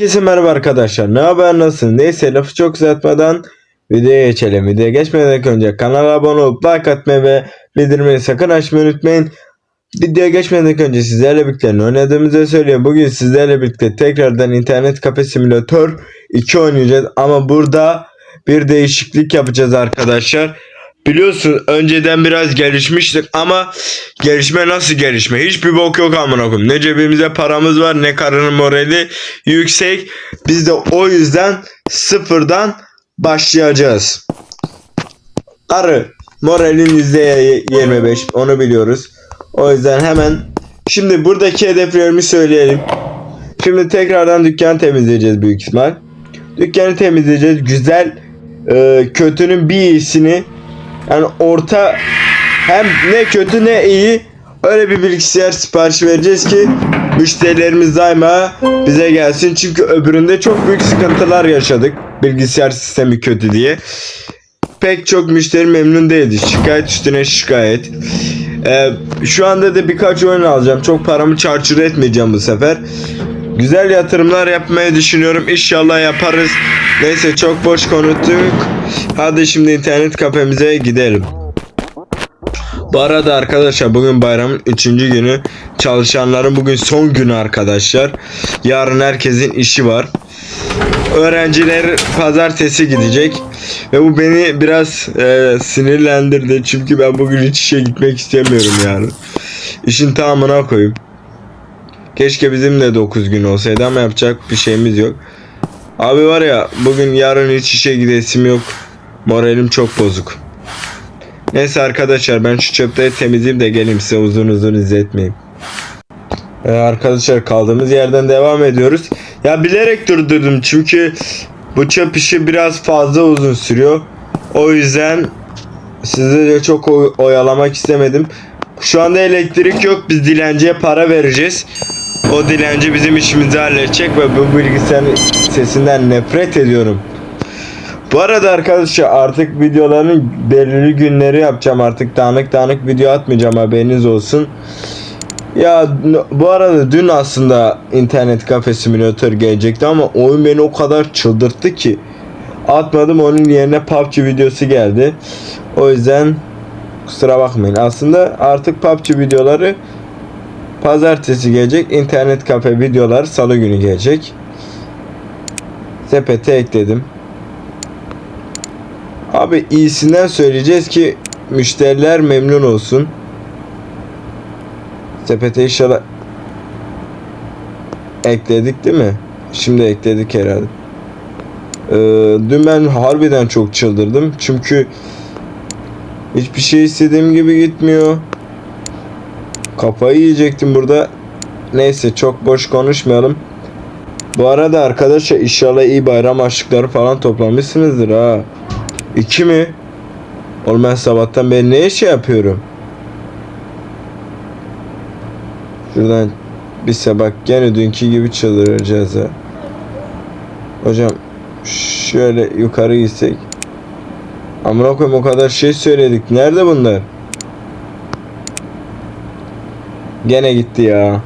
Herkese merhaba arkadaşlar. Ne haber nasılsın? Neyse lafı çok uzatmadan videoya geçelim. Videoya geçmeden önce kanala abone olup like atmayı ve bildirimleri sakın açmayı unutmayın. Videoya geçmeden önce sizlerle birlikte oynadığımızı söyleyeyim. Bugün sizlerle birlikte tekrardan internet kafe simülatör 2 oynayacağız. Ama burada bir değişiklik yapacağız arkadaşlar. Biliyorsun önceden biraz gelişmiştik ama gelişme nasıl gelişme? Hiçbir bok yok amına koyayım. Ne cebimizde paramız var ne karının morali yüksek. Biz de o yüzden sıfırdan başlayacağız. Arı moralin %25 onu biliyoruz. O yüzden hemen şimdi buradaki hedeflerimi söyleyelim. Şimdi tekrardan dükkan temizleyeceğiz büyük ihtimal. Dükkanı temizleyeceğiz. Güzel e, kötünün bir iyisini yani orta hem ne kötü ne iyi öyle bir bilgisayar siparişi vereceğiz ki müşterilerimiz daima bize gelsin. Çünkü öbüründe çok büyük sıkıntılar yaşadık. Bilgisayar sistemi kötü diye. Pek çok müşteri memnun değildi. Şikayet üstüne şikayet. Ee, şu anda da birkaç oyun alacağım. Çok paramı çarçur etmeyeceğim bu sefer. Güzel yatırımlar yapmayı düşünüyorum. İnşallah yaparız. Neyse çok boş konuştuk. Hadi şimdi internet kafemize gidelim. Bu arada arkadaşlar bugün bayramın 3. günü. Çalışanların bugün son günü arkadaşlar. Yarın herkesin işi var. Öğrenciler pazartesi gidecek. Ve bu beni biraz e, sinirlendirdi. Çünkü ben bugün hiç işe gitmek istemiyorum yani. İşin tamamına koyayım. Keşke bizim de 9 gün olsaydı ama yapacak bir şeyimiz yok. Abi var ya bugün yarın hiç işe gidesim yok. Moralim çok bozuk. Neyse arkadaşlar ben şu çöpleri temizleyeyim de geleyim size uzun uzun izletmeyeyim. Ee, arkadaşlar kaldığımız yerden devam ediyoruz. Ya bilerek durdurdum çünkü bu çöp işi biraz fazla uzun sürüyor. O yüzden sizi de çok oy- oyalamak istemedim. Şu anda elektrik yok. Biz dilenciye para vereceğiz. O dilenci bizim işimizi halledecek ve bu bilgisayarın sesinden nefret ediyorum. Bu arada arkadaşlar artık videoların belirli günleri yapacağım. Artık dağınık dağınık video atmayacağım haberiniz olsun. Ya bu arada dün aslında internet kafe simülatör gelecekti ama oyun beni o kadar çıldırttı ki atmadım onun yerine PUBG videosu geldi. O yüzden kusura bakmayın. Aslında artık PUBG videoları pazartesi gelecek. internet kafe videoları salı günü gelecek. Sepete ekledim. Abi iyisinden söyleyeceğiz ki müşteriler memnun olsun. Sepete inşallah ekledik değil mi? Şimdi ekledik herhalde. Ee, dün ben harbiden çok çıldırdım. Çünkü hiçbir şey istediğim gibi gitmiyor. Kafayı yiyecektim burada. Neyse çok boş konuşmayalım. Bu arada arkadaşlar inşallah iyi bayram harçlıkları falan toplamışsınızdır ha. İki mi? Oğlum ben sabahtan beri ne şey yapıyorum? Şuradan bir sabah gene dünkü gibi çıldıracağız ha. Hocam şöyle yukarı gitsek. Amına koyayım o kadar şey söyledik. Nerede bunlar? Gene gitti ya.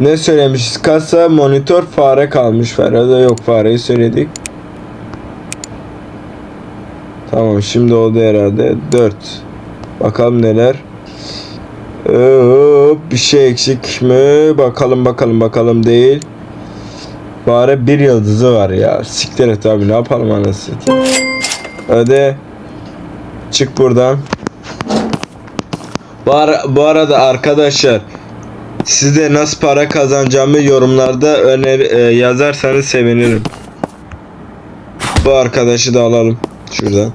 Ne söylemişiz? Kasa, monitör, fare kalmış. Fare de yok. Fareyi söyledik. Tamam şimdi oldu herhalde. 4. Bakalım neler. Hop, bir şey eksik mi? Bakalım bakalım bakalım değil. Fare bir yıldızı var ya. Siktir et abi ne yapalım anasını. Hadi. Çık buradan. Bu, ara- bu arada arkadaşlar size nasıl para kazanacağımı yorumlarda öner e, yazarsanız sevinirim. Bu arkadaşı da alalım şuradan.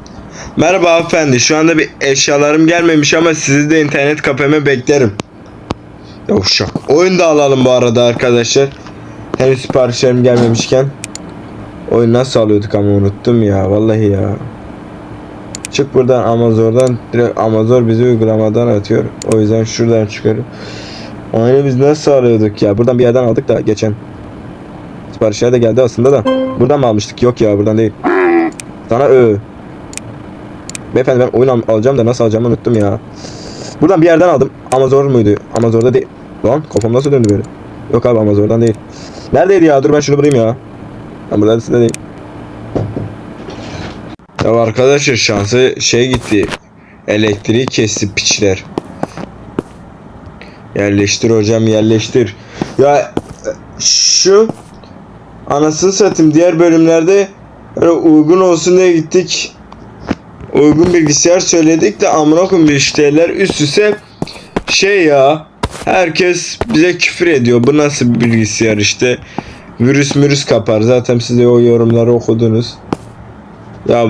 Merhaba hanımefendi. Şu anda bir eşyalarım gelmemiş ama sizi de internet kafeme beklerim. Yavşak. Oyun da alalım bu arada arkadaşlar. Henüz siparişlerim gelmemişken. Oyun nasıl alıyorduk ama unuttum ya. Vallahi ya. Çık buradan Amazon'dan. Direkt Amazon bizi uygulamadan atıyor. O yüzden şuradan çıkarım. Oyunu biz nasıl alıyorduk ya? Buradan bir yerden aldık da geçen. Siparişler de geldi aslında da. Buradan mı almıştık? Yok ya buradan değil. Sana ö. Beyefendi ben oyun al- alacağım da nasıl alacağımı unuttum ya. Buradan bir yerden aldım. Amazon muydu? Amazon'da değil. Lan kafam nasıl döndü böyle? Yok abi Amazon'dan değil. Neredeydi ya? Dur ben şunu bulayım ya. Ben burada değil. Ya arkadaşlar şansı şey gitti. Elektriği kesti piçler. Yerleştir hocam yerleştir. Ya şu anasını satayım diğer bölümlerde böyle uygun olsun diye gittik. Uygun bilgisayar söyledik de amına koyayım müşteriler üst üste şey ya herkes bize küfür ediyor. Bu nasıl bir bilgisayar işte virüs mürüs kapar. Zaten siz de o yorumları okudunuz. Ya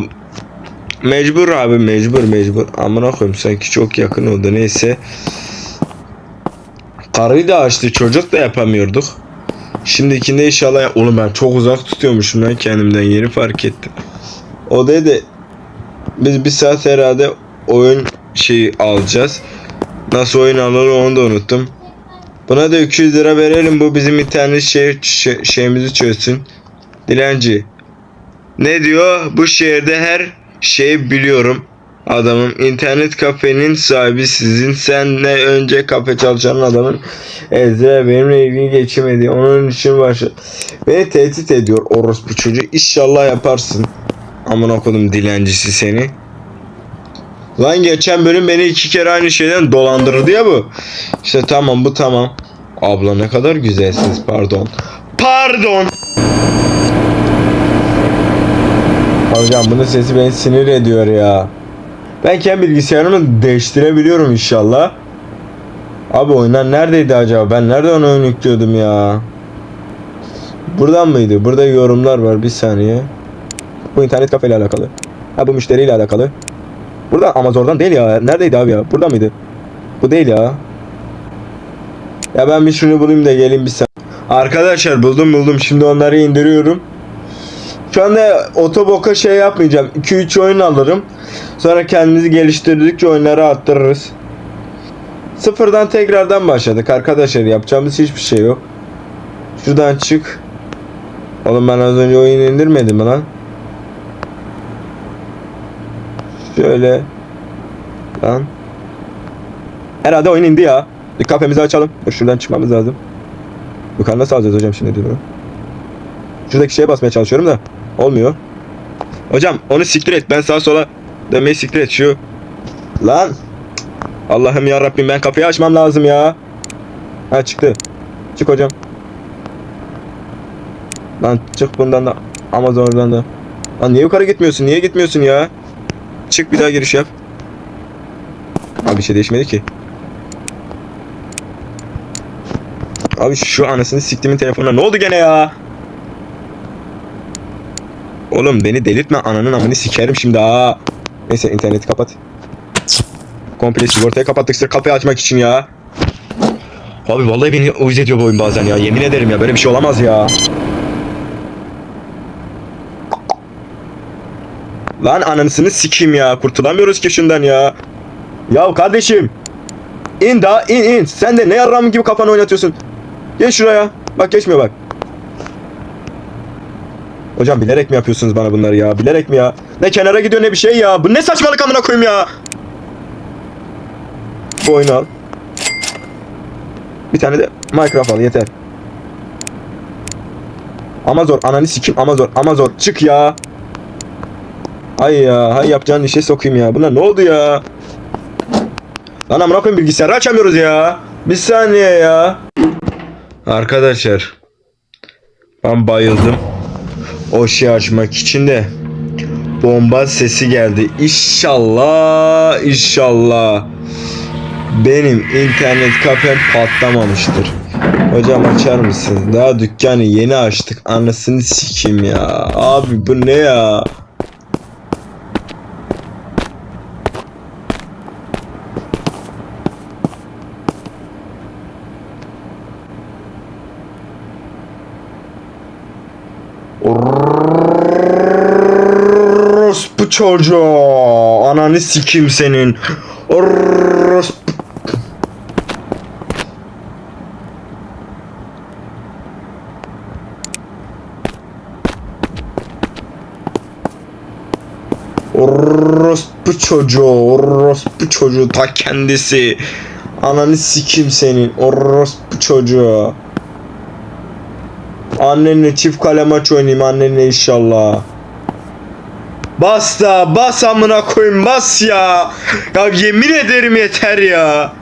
mecbur abi mecbur mecbur. Amına koyayım sanki çok yakın oldu neyse. Karıyı da açtı çocuk da yapamıyorduk. Şimdikinde inşallah oğlum ben çok uzak tutuyormuşum lan kendimden yeni fark ettim. O dedi biz bir saat herhalde oyun şeyi alacağız. Nasıl oyun alır onu da unuttum. Buna da 200 lira verelim bu bizim internet şey, şey- şeyimizi çözsün. Dilenci. Ne diyor? Bu şehirde her şeyi biliyorum. Adamım internet kafenin sahibi sizin senle önce kafe çalışan adamın Ezra benimle ilgili geçemedi. Onun için başla. Beni tehdit ediyor orospu çocuğu. İnşallah yaparsın. Amına kodum dilencisi seni. Lan geçen bölüm beni iki kere aynı şeyden dolandırdı ya bu. İşte tamam bu tamam. Abla ne kadar güzelsiniz pardon. Pardon. Hocam bunun sesi beni sinir ediyor ya. Ben kendi bilgisayarımı değiştirebiliyorum inşallah. Abi oyunlar neredeydi acaba? Ben nereden oyun yüklüyordum ya? Buradan mıydı? Burada yorumlar var bir saniye. Bu internet kafeyle alakalı. Ha bu müşteriyle alakalı. Burada Amazon'dan değil ya. Neredeydi abi ya? Burada mıydı? Bu değil ya. Ya ben bir şunu bulayım da geleyim bir saniye. Arkadaşlar buldum buldum. Şimdi onları indiriyorum. Şu anda otoboka şey yapmayacağım. 2-3 oyun alırım. Sonra kendimizi geliştirdikçe oyunları arttırırız. Sıfırdan tekrardan başladık arkadaşlar. Yapacağımız hiçbir şey yok. Şuradan çık. Oğlum ben az önce oyun indirmedim lan? Şöyle. Lan. Herhalde oyun indi ya. Bir kafemizi açalım. Dur şuradan çıkmamız lazım. Yukarı nasıl alacağız hocam şimdi diyorum. Şuradaki şeye basmaya çalışıyorum da. Olmuyor. Hocam onu siktir et. Ben sağa sola demeyi siktir et şu. Lan. Allah'ım ya Rabbim ben kapıyı açmam lazım ya. Ha çıktı. Çık hocam. Lan çık bundan da Amazon'dan da. Lan niye yukarı gitmiyorsun? Niye gitmiyorsun ya? Çık bir daha giriş yap. Abi bir şey değişmedi ki. Abi şu anasını siktimin telefonuna ne oldu gene ya? Oğlum beni delirtme ananın amını sikerim şimdi ha. Neyse interneti kapat. Komple sigortayı kapattık sırf kapıyı açmak için ya. Abi vallahi beni uyuz ediyor bu oyun bazen ya. Yemin ederim ya böyle bir şey olamaz ya. Lan anasını sikeyim ya. Kurtulamıyoruz ki şundan ya. Ya kardeşim. İn daha in in. Sen de ne yarram gibi kafanı oynatıyorsun. Geç şuraya. Bak geçmiyor bak. Hocam bilerek mi yapıyorsunuz bana bunları ya? Bilerek mi ya? Ne kenara gidiyor ne bir şey ya. Bu ne saçmalık amına koyayım ya. Bu oyunu al. Bir tane de Minecraft al yeter. Amazon ananı sikim Amazon Amazon çık ya. Hay ya hay yapacağın işe sokayım ya. Buna ne oldu ya? Lan amına koyayım bilgisayarı açamıyoruz ya. Bir saniye ya. Arkadaşlar. Ben bayıldım. O şey açmak için de bomba sesi geldi. İnşallah, inşallah benim internet kafem patlamamıştır. Hocam açar mısın? Daha dükkanı yeni açtık. Anasını sikeyim ya. Abi bu ne ya? Orospu çocuğu. Ananı sikim senin. Orospu. Orospu çocuğu. Orospu çocuğu ta kendisi. Ananı sikim senin. Orospu çocuğu. Annenle çift kale maç oynayayım annenle inşallah. Bas da bas amına koyayım bas ya. Ya yemin ederim yeter ya.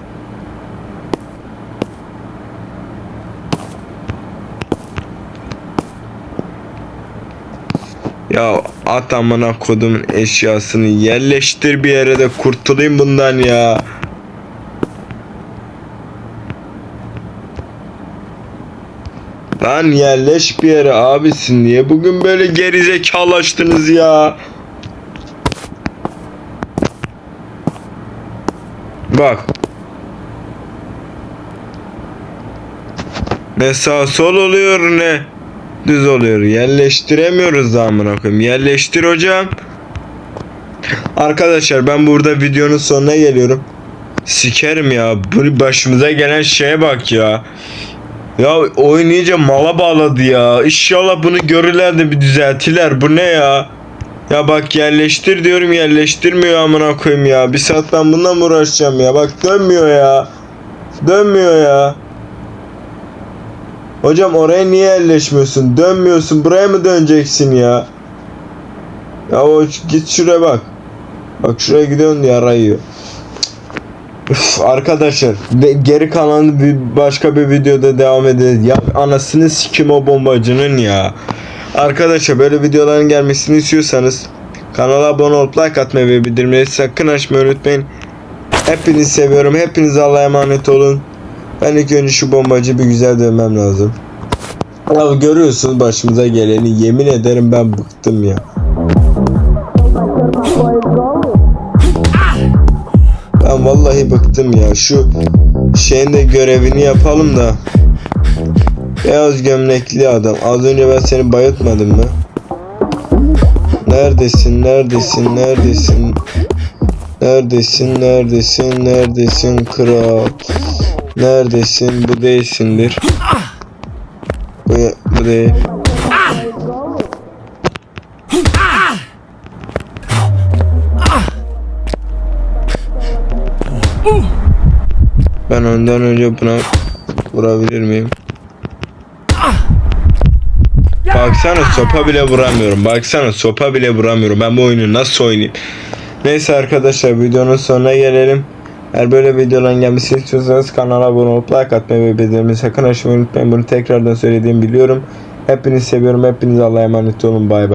Ya at amına kodumun eşyasını yerleştir bir yere de kurtulayım bundan ya. Lan yerleş bir yere abisin niye bugün böyle gerizekalaştınız ya? Bak. Ne sağ sol oluyor ne düz oluyor. Yerleştiremiyoruz da amına koyayım. Yerleştir hocam. Arkadaşlar ben burada videonun sonuna geliyorum. Sikerim ya. Bu başımıza gelen şeye bak ya. Ya oyun iyice mala bağladı ya. İnşallah bunu görürler de bir düzeltiler. Bu ne ya? Ya bak yerleştir diyorum yerleştirmiyor amına koyayım ya. Bir saat ben bununla mı uğraşacağım ya? Bak dönmüyor ya. Dönmüyor ya. Hocam oraya niye yerleşmiyorsun? Dönmüyorsun. Buraya mı döneceksin ya? Ya o git şuraya bak. Bak şuraya gidiyorsun diye arayıyor. Üf, arkadaşlar geri kalan bir başka bir videoda devam edeceğiz. Ya anasını sikim o bombacının ya. Arkadaşlar böyle videoların gelmesini istiyorsanız kanala abone olup like atmayı ve bildirimleri sakın açmayı unutmayın. Hepinizi seviyorum. Hepiniz Allah'a emanet olun. Ben ilk önce şu bombacı bir güzel dövmem lazım. Abi görüyorsunuz başımıza geleni. Yemin ederim ben bıktım ya. Ben vallahi bıktım ya. Şu şeyin de görevini yapalım da. Beyaz gömlekli adam. Az önce ben seni bayıltmadım mı? Neredesin? Neredesin? Neredesin? Neredesin? Neredesin? Neredesin kral? Neredesin? Bu değilsindir. Bu, bu değil. Ben ondan önce buna vurabilir miyim? Baksana sopa bile vuramıyorum. Baksana sopa bile vuramıyorum. Ben bu oyunu nasıl oynayayım? Neyse arkadaşlar videonun sonuna gelelim. Eğer böyle videoların gelmesini istiyorsanız kanala abone olup like atmayı ve bildirimleri sakın açmayı unutmayın. Bunu tekrardan söylediğimi biliyorum. Hepinizi seviyorum. Hepinize Allah'a emanet olun. Bay bay.